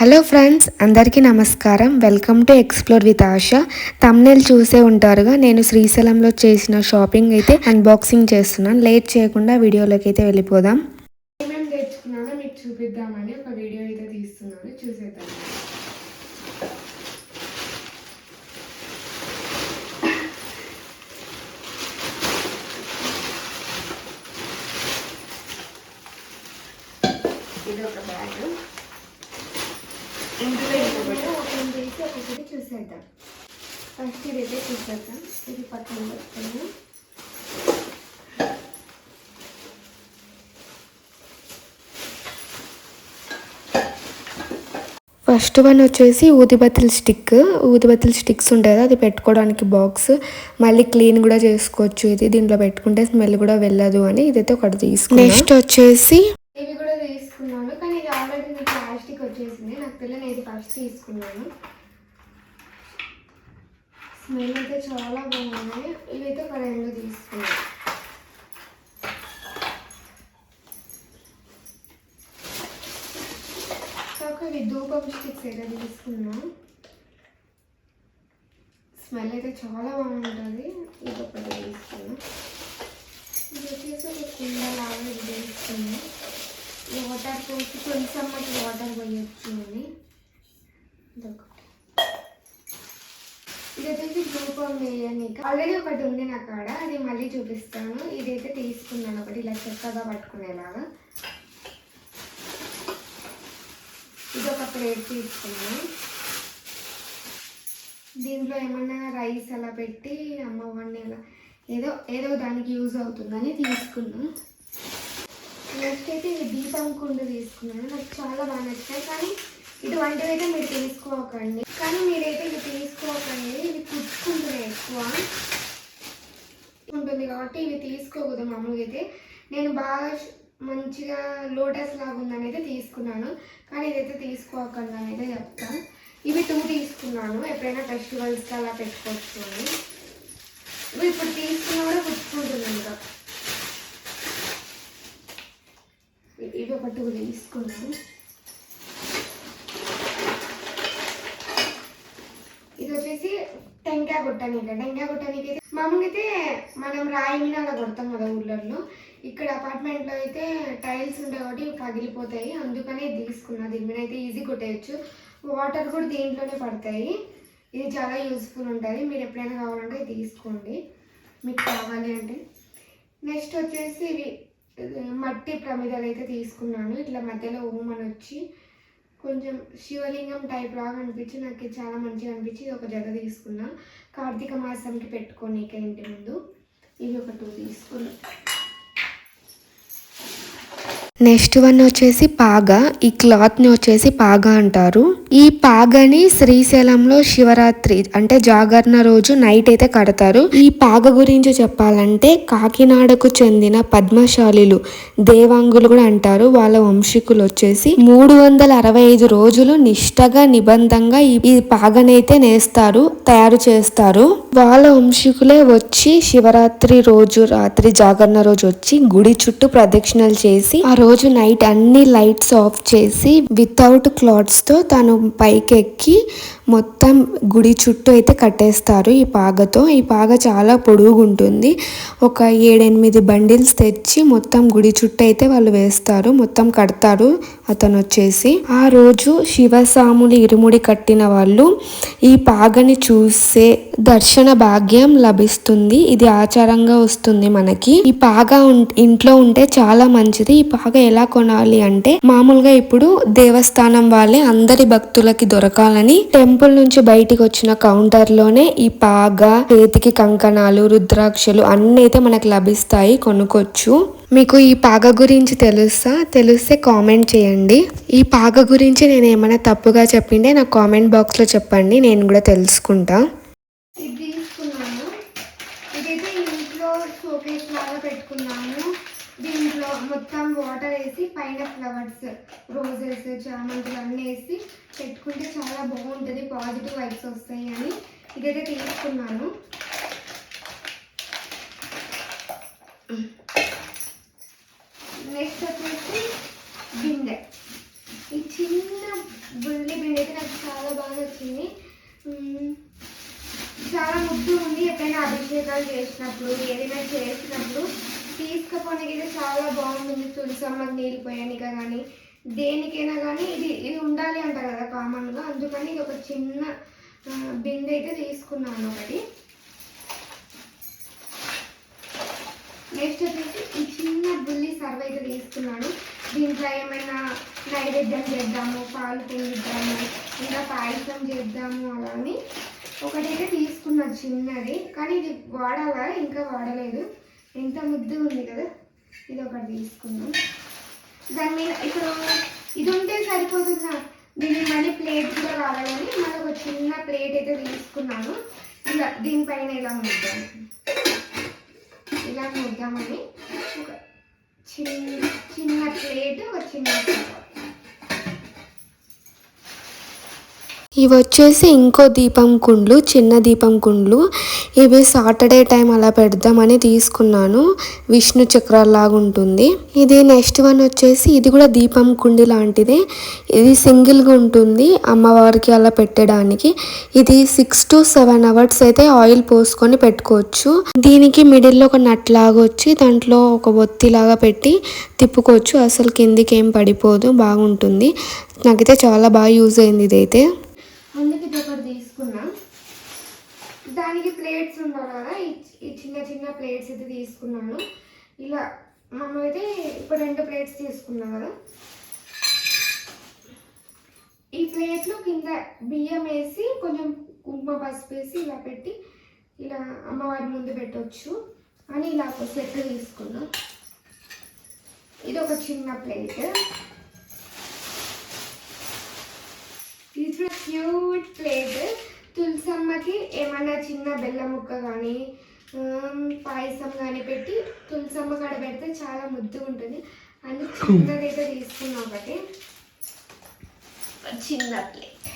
Hello friends అందరికీ నమస్కారం. Welcome to explore with Asha. Thumbnail చూసే ఉంటారుగా. నేను శ్రీశైలంలో చేసిన షాపింగ్ అయితే అన్బాక్సింగ్ చేస్తున్నాను. లేట్ చేయకుండా వీడియోలోకి అయితే వెళ్ళిపోదాం. ఏమేమి తెచ్చుకున్నానో మీకు చూపిద్దామని ఒక వీడియో అయితే తీస్తున్నాను. చూసేద్దాం. ఇది ఒక బ్యాగ్. ఇందులో ఇంకొకటి ఓపెన్ చేసి ఒక్కొక్కటి చూసేద్దాం. ఫస్ట్ ఇదైతే చూసేద్దాం. ఇది పక్కన పెట్టుకున్నాం ఫస్ట్ వన్ వచ్చేసి ఊదిబత్తుల స్టిక్. ఊదిబత్తుల స్టిక్స్ ఉంటాయి కదా అది పెట్టుకోవడానికి బాక్స్ మళ్ళీ క్లీన్ కూడా చేసుకోవచ్చు ఇది. దీంట్లో పెట్టుకుంటే స్మెల్ కూడా వెళ్ళదు అని ఇదైతే ఒకటి తీసుకున్నాను నెక్స్ట్ వచ్చేసి ఇవి కూడా తీసుకున్నాను కానీ ఇది ఆల్రెడీ నాకు ప్లాస్టిక్ వచ్చేసింది నాకు ఫస్ట్ తీసుకున్నాను. స్మెల్ అయితే చాలా బాగున్నాయి ఇవైతే ఒక రెండు తీసుకున్నాను కాక ఇవి ధూపం స్టిక్స్ అయితే తీసుకున్నాం. స్మెల్ అయితే చాలా బాగుంటుంది. ఇది ఒకటి తీసుకున్నాం. ఇది వచ్చేసి ఒక కుండ లాగా ఇది తీసుకున్నాం. వాటర్ పోసి కొంచెం మట్టి వాటర్ పోయొచ్చు అని. ఇది వచ్చేసి గ్లూకోన్ వేయనీక ఆల్రెడీ ఒకటి ఉంది నా కాడ అది మళ్ళీ చూపిస్తాను. ఇదైతే తీసుకున్నాను ఒకటి ఇలా చక్కగా పట్టుకునేలాగా. ఇది ఒక ప్లేట్ తీసుకున్నాను. దీంట్లో ఏమన్నా రైస్ అలా పెట్టి అమ్మవాడిని అలా ఏదో ఏదో దానికి యూజ్ అవుతుందని తీసుకున్నాను. నెక్స్ట్ అయితే ఇది దీపం కుండ తీసుకున్నాను. నాకు చాలా బాగా నచ్చాయి కానీ ఇటువంటివి అయితే మీరు తీసుకోకండి. కానీ మీరైతే ఇది తీసుకోకండి. ఇవి కుచ్చుకుంటున్నాయి ఎక్కువ ఉంటుంది కాబట్టి ఇవి తీసుకోకూడదు మామూలుగా అయితే. నేను బాగా మంచిగా లోటస్ లాగా ఉందని అయితే తీసుకున్నాను. కానీ ఇదైతే తీసుకోకండి అని అయితే చెప్తాను ఇవి టూ తీసుకున్నాను. ఎప్పుడైనా ఫెస్టివల్స్కి అలా పెట్టుకోవచ్చు అని. ఇవి ఇప్పుడు తీసుకున్నా కూడా కుచ్చుకుంటుంది ఇంకా. ఇవి ఒక టూ తీసుకున్నాను ఇది వచ్చేసి టెంకాయ కొట్టడానికి టెంకాయ కొట్టడానికి అయితే మామూలుగా అయితే మనం రాయి మీద అలా కొడతాం కదా ఊళ్ళల్లో ఇక్కడ అపార్ట్మెంట్లో అయితే టైల్స్ ఉంటాయి కాబట్టి పగిలిపోతాయి. అందుకనే తీసుకున్నా. దీని మీద అయితే ఈజీ కొట్టేయచ్చు. వాటర్ కూడా దీంట్లోనే పడతాయి. ఇది చాలా యూస్ఫుల్ ఉంటుంది. మీరు ఎప్పుడైనా కావాలంటే తీసుకోండి. మీకు కావాలి అంటే. నెక్స్ట్ వచ్చేసి ఇవి మట్టి ప్రమిదలు అయితే తీసుకున్నాను. ఇట్లా మధ్యలో ఊమని వచ్చి కొంచెం శివలింగం టైప్ లాగా అనిపించి నాకు చాలా మంచిగా అనిపించి ఇది ఒక జత తీసుకున్నా. కార్తీక మాసంకి పెట్టుకోనీక ఇంటి ముందు ఇవి ఒక టూ తీసుకున్నా. నెక్స్ట్ వన్ వచ్చేసి పాగా. ఈ క్లాత్ని వచ్చేసి పాగా అంటారు. ఈ పాగని శ్రీశైలంలో శివరాత్రి అంటే జాగరణ రోజు నైట్ అయితే కడతారు. ఈ పాగ గురించి చెప్పాలంటే కాకినాడకు చెందిన పద్మశాలిలు దేవాంగులు కూడా అంటారు. వాళ్ళ వంశీకులు వచ్చేసి మూడు వందల అరవై ఐదు రోజులు నిష్టగా నిబంధంగా ఈ ఈ పాగనైతే నేస్తారు తయారు చేస్తారు. వాళ్ళ వంశీకులే వచ్చి శివరాత్రి రోజు రాత్రి జాగరణ రోజు వచ్చి గుడి చుట్టూ ప్రదక్షిణలు చేసి ఆ రోజు నైట్ అన్ని లైట్స్ ఆఫ్ చేసి వితౌట్ క్లాత్స్తో తను పైకి ఎక్కి మొత్తం గుడి చుట్టూ అయితే కట్టేస్తారు ఈ పాగతో. ఈ పాగ చాలా పొడుగు ఉంటుంది ఒక ఏడెనిమిది బండిల్స్ తెచ్చి మొత్తం గుడి చుట్టూ అయితే వాళ్ళు వేస్తారు. మొత్తం కడతారు అతను వచ్చేసి ఆ రోజు శివసాములు ఇరుముడి కట్టిన వాళ్ళు ఈ పాగని చూసే దర్శన భాగ్యం లభిస్తుంది. ఇది ఆచారంగా వస్తుంది మనకి. ఈ పాగ ఉం- ఇంట్లో ఉంటే చాలా మంచిది. ఈ పాగ ఎలా కొనాలి అంటే మామూలుగా ఇప్పుడు దేవస్థానం వాళ్ళే అందరి భక్తులకి దొరకాలని టెంపుల్ నుంచి బయటికి వచ్చిన కౌంటర్లోనే ఈ పాగ చేతికి కంకణాలు రుద్రాక్షలు అన్ని అయితే మనకు లభిస్తాయి కొనుక్కోవచ్చు. మీకు ఈ పాగ గురించి తెలుసా? తెలిస్తే కామెంట్ చేయండి. ఈ పాగ గురించి నేను ఏమైనా తప్పుగా చెప్పిండే నాకు కామెంట్ బాక్స్లో చెప్పండి నేను కూడా తెలుసుకుంటా. ఇది తీసుకున్నాను. ఇదైతే ఇంట్లో షోకేస్ లాగా పెట్టుకున్నాను. దీంట్లో మొత్తం వాటర్ వేసి పైన ఫ్లవర్స్ రోజెస్ చామంతులు అన్నీ వేసి పెట్టుకుంటే చాలా బాగుంటుంది పాజిటివ్ వైబ్స్ వస్తాయి అని ఇదైతే తీసుకున్నాను. నెక్స్ట్ వచ్చేసి బిందె. ఈ చిన్న బుల్లి చాలా బాగా వచ్చింది చాలా ముద్దు ఉంది ఎప్పుడైనా అభిషేకాలు చేసినప్పుడు ఏదైనా చేసినప్పుడు. తీసుకుపోనికి అయితే చాలా బాగుంటుంది తులసమ్మకి నీళ్ళు పోయానిక కానీ దేనికైనా కానీ ఇది ఇది ఉండాలి అంటారు కదా కామన్గా అందుకని ఇది ఒక చిన్న బిందె అయితే తీసుకున్నాను ఒకటి. నెక్స్ట్ వచ్చేసి ఈ చిన్న బుల్లి సర్వ్ అయితే తీసుకున్నాను. దీంట్లో ఏమైనా నైవేద్యం చేద్దాము పాలు పొందిద్దాము ఇంకా పాయసం చేద్దాము అలా అని. ఒకటైతే తీసుకున్నా చిన్నది కానీ ఇది వాడాలా? ఇంకా వాడలేదు. ఎంత ముద్దుగా ఉంది కదా? ఇది ఒకటి తీసుకున్నాం దాని మీద ఇప్పుడు ఇది ఉంటే సరిపోతుందా దీని మళ్ళీ ప్లేట్ కూడా కావాలని మళ్ళీ ఒక చిన్న ప్లేట్ అయితే తీసుకున్నాను. ఇలా దీనిపైన ఇలా ముద్దాము ఇలా ముద్దామని ఒక చిన్న చిన్న ప్లేట్ ఒక చిన్న ఇవి వచ్చేసి ఇంకో దీపం కుండ్లు చిన్న దీపం కుండ్లు. ఇవి సాటర్డే టైం అలా పెడదామని తీసుకున్నాను. విష్ణు చక్రాలాగా ఉంటుంది. ఇది నెక్స్ట్ వన్ వచ్చేసి ఇది కూడా దీపం కుండి లాంటిదే. ఇది సింగిల్గా ఉంటుంది అమ్మవారికి అలా పెట్టడానికి. ఇది సిక్స్ టు సెవెన్ అవర్స్ అయితే ఆయిల్ పోసుకొని పెట్టుకోవచ్చు. దీనికి మిడిల్లో ఒక నట్ లాగా వచ్చి దాంట్లో ఒక ఒత్తి లాగా పెట్టి తిప్పుకోవచ్చు. అసలు కిందికి ఏం పడిపోదు బాగుంటుంది. నాకైతే చాలా బాగా యూజ్ అయింది ఇదైతే. అందుకే ఇది ఒకటి తీసుకున్నాం. దానికి ప్లేట్స్ ఉండాలి కదా ఈ ఈ చిన్న చిన్న ప్లేట్స్ అయితే తీసుకున్నాను. ఇలా మనం అయితే ఇప్పుడు రెండు ప్లేట్స్ తీసుకున్నాం కదా. ఈ ప్లేట్లో కింద బియ్యం వేసి కొంచెం కుంకుమ పసుపు వేసి ఇలా పెట్టి ఇలా అమ్మవారి ముందు పెట్టవచ్చు అని ఇలా ఒక సెట్ తీసుకున్నాం. ఇది ఒక చిన్న ప్లేట్. ఇది క్యూట్ ప్లేట్ తులసమ్మకి ఏమన్నా చిన్న బెల్లం ముక్క కానీ పాయసం కానీ పెట్టి తులసమ్మ కాడ పెడితే చాలా ముద్దుగా ఉంటుంది. అని చిన్నదైతే తీసుకున్నా ఒకటి. చిన్న ప్లేట్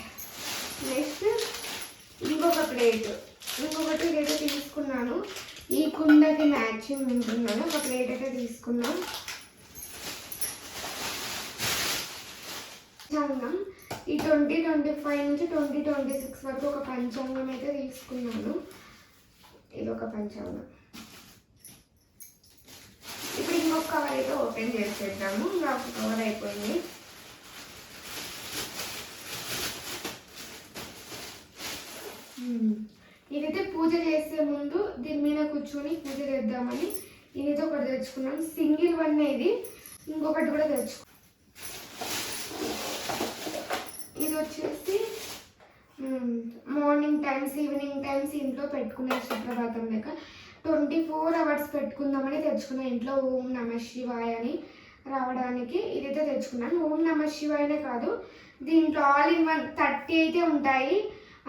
నెక్స్ట్ ఇంకొక ప్లేట్. ఇంకొకటి ఇదైతే తీసుకున్నాను. ఈ కుండకి మ్యాచింగ్ ఉంటుందని ఒక ప్లేట్ అయితే తీసుకున్నాం. ఈ ట్వంటీ ట్వంటీ ఫైవ్ నుంచి ట్వంటీ ట్వంటీ సిక్స్ వరకు ఒక పంచాంగం అయితే తీసుకున్నాను. ఇది ఒక పంచాంగం. ఇప్పుడు ఇంకొక కవర్ అయితే ఓపెన్ చేసేద్దాము. ఇంకా ఒక కవర్ అయిపోయింది. ఇదైతే పూజ చేసే ముందు దీని మీద కూర్చొని పూజ చేద్దామని ఇదైతే ఒకటి తెచ్చుకున్నాం సింగిల్ వన్ ఇది. ఇంకొకటి కూడా తెచ్చుకున్నాం ఇది వచ్చేసి మార్నింగ్ టైమ్స్ ఈవినింగ్ టైమ్స్ ఇంట్లో పెట్టుకునే సుప్రభాతం లెక్క ట్వంటీ ఫోర్ అవర్స్ పెట్టుకుందామని తెచ్చుకున్నా. ఇంట్లో ఓం నమ శివాయ అని రావడానికి ఇదైతే తెచ్చుకున్నాను. ఓం నమ శివాయనే కాదు దీంట్లో ఆల్ ఇన్ వన్ థర్టీ అయితే ఉంటాయి.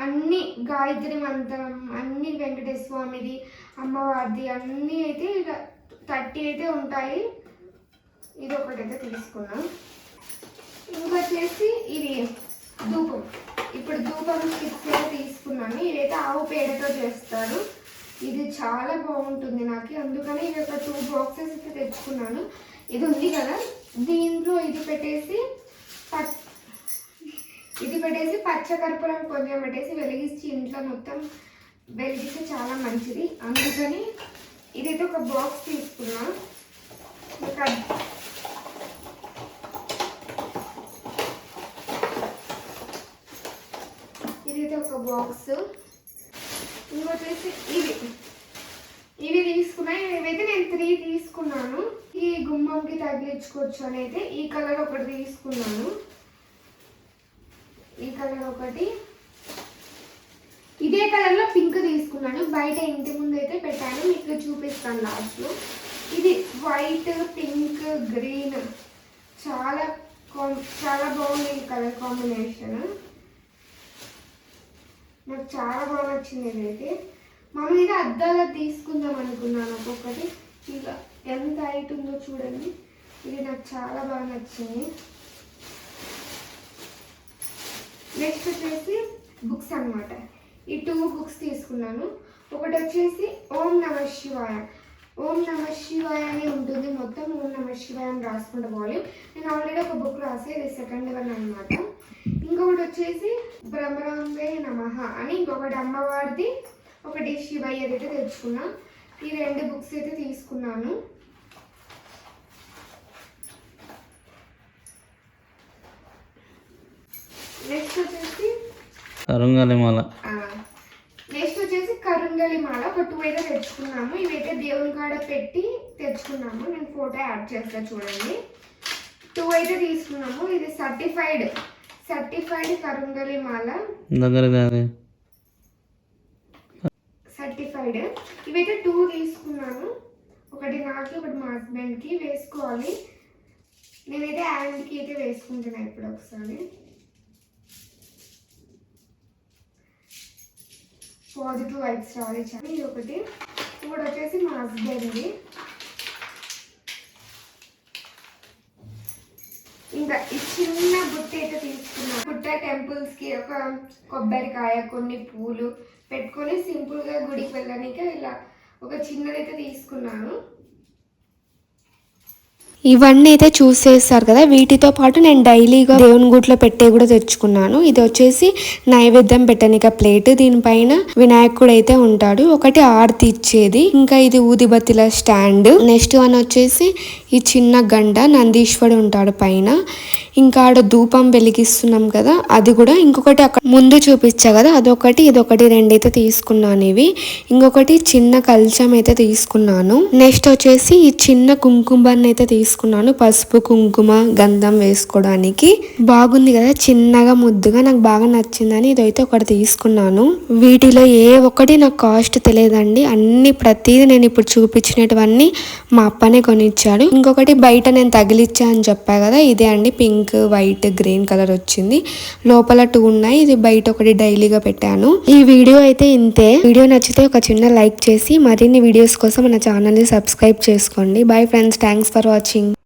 అన్ని గాయత్రి మంత్రం అన్ని వెంకటేశ్వర స్వామిది అమ్మవారిది అన్నీ అయితే ఇక థర్టీ అయితే ఉంటాయి. ఇది ఒకటైతే తీసుకున్నాం. ఇంకొచ్చేసి ఇది ధూపం. ఇప్పుడు ధూపం స్టిక్స్ తీసుకున్నాను. ఇదైతే ఆవు పేడతో చేస్తారు. ఇది చాలా బాగుంటుంది నాకు. అందుకని ఇది ఒక టూ బాక్సెస్ అయితే తెచ్చుకున్నాను. ఇది ఉంది కదా? దీంట్లో ఇది పెట్టేసి పచ్ ఇది పెట్టేసి పచ్చకర్పూరం కొంచెం పెట్టేసి వెలిగించి ఇంట్లో మొత్తం వెలిగిస్తే చాలా మంచిది. అందుకని ఇదైతే ఒక బాక్స్ తీసుకున్నా ఇంకా ఇదైతే ఒక బాక్స్. ఇంకొచ్చేసి ఇవి. ఇవి తీసుకున్నా ఇవైతే నేను త్రీ తీసుకున్నాను. ఈ గుమ్మంకి తగిలించుకోవచ్చు అని అయితే ఈ కలర్ ఒకటి తీసుకున్నాను. ఈ కలర్ ఒకటి. ఇదే కలర్లో పింక్ తీసుకున్నాను. బయట ఇంటి ముందు అయితే పెట్టాను. మీకు చూపిస్తాను లాస్ట్లో. ఇది వైట్ పింక్ గ్రీన్. చాలా కాం- చాలా బాగుంది ఈ కలర్ కాంబినేషన్. నాకు చాలా బాగా నచ్చింది ఇదైతే మనం ఇది అద్దాలు తీసుకుందాం అనుకున్నాను ఒక్కొక్కటి. ఇలా ఎంత హైట్ ఉందో చూడండి. ఇది నాకు చాలా బాగా నచ్చింది. నెక్స్ట్ వచ్చేసి బుక్స్ అన్నమాట. ఈ టూ బుక్స్ తీసుకున్నాను. ఒకటి వచ్చేసి ఓం నమ శివాయ. ఓం నమ శివాయ శివాయ అని రాసుకుంటూ పోవాలి. నేను ఆల్రెడీ ఒక బుక్ రాసి ఇది సెకండ్ వన్ అనమాట ఇంకొకటి వచ్చేసి బ్రహ్మరాంబే నమః అని ఇంకొకటి అమ్మవారిది ఒకటి శివయ్య అయితే తెచ్చుకున్నా. ఈ రెండు బుక్స్ అయితే తీసుకున్నాను. నెక్స్ట్ వచ్చేసి కరుంగలి మాల నెక్స్ట్ వచ్చేసి కరుంగలి మాల ఒక టూ అయితే తెచ్చుకున్నాము. ఇవైతే దేవుని కాడ పెట్టి తెచ్చుకున్నాము. నేను ఫోటో యాడ్ చేస్తా చూడండి. టూ అయితే తీసుకున్నాము. ఇది సర్టిఫైడ్ సర్టిఫైడ్ కరుంగలి మాల. సర్టిఫైడ్ ఇవైతే టూ తీసుకున్నాను. ఒకటి నాకు ఒకటి మా హస్బెండ్కి వేసుకోవాలి. నేనైతే హ్యాండ్కి అయితే వేసుకుంటున్నాను ఇప్పుడు ఒకసారి. పాజిటివ్ వైబ్స్ రావాలి. ఇది ఒకటి. ఇప్పుడు వచ్చేసి మా హస్బెండ్ది ఇంకా ఈ చిన్న బుట్ట అయితే తీసుకున్నాను బుట్ట టెంపుల్స్కి ఒక కొబ్బరికాయ కొన్ని పూలు పెట్టుకొని సింపుల్గా గుడికి వెళ్ళడానికి ఇలా ఒక చిన్నదైతే తీసుకున్నాను. ఇవన్నీ అయితే చూస్ చేస్తారు కదా. వీటితో పాటు నేను డైలీగా దేవుని గుట్లో పెట్టే కూడా తెచ్చుకున్నాను. ఇది వచ్చేసి నైవేద్యం పెట్టనిక ప్లేట్. దీనిపైన వినాయకుడు అయితే ఉంటాడు. ఒకటి ఆర్తి ఇచ్చేది. ఇంకా ఇది ఊదిబత్తిల స్టాండ్. నెక్స్ట్ వన్ వచ్చేసి ఈ చిన్న గండ నందీశ్వరుడు ఉంటాడు పైన. ఇంకా ఆడ ధూపం వెలిగిస్తున్నాం కదా. అది కూడా ఇంకొకటి అక్కడ ముందు చూపించా కదా. అదొకటి ఇదొకటి రెండైతే తీసుకున్నాను ఇవి. ఇంకొకటి చిన్న కల్చం అయితే తీసుకున్నాను. నెక్స్ట్ వచ్చేసి ఈ చిన్న కుంకుమని అయితే తీసుకున్నాను. తీసుకున్నాను పసుపు కుంకుమ గంధం వేసుకోవడానికి. బాగుంది కదా? చిన్నగా ముద్దుగా. నాకు బాగా నచ్చిందని ఇదైతే ఒకటి తీసుకున్నాను. వీటిలో ఏ ఒక్కటి నాకు కాస్ట్ తెలియదండి. అన్ని ప్రతిదీ నేను ఇప్పుడు చూపించినటువన్నీ మా అప్పనే కొనిచ్చాడు. ఇంకొకటి బయట నేను తగిలిచ్చా అని చెప్పా కదా? ఇదే అండి. పింక్ వైట్ గ్రీన్ కలర్ వచ్చింది. లోపల టూ ఉన్నాయి. ఇది బయట ఒకటి డైలీగా పెట్టాను. ఈ వీడియో అయితే ఇంతే. వీడియో నచ్చితే ఒక చిన్న లైక్ చేసి మరిన్ని వీడియోస్ కోసం మన ఛానల్ని సబ్స్క్రైబ్ చేసుకోండి. Bye friends. Thanks for watching.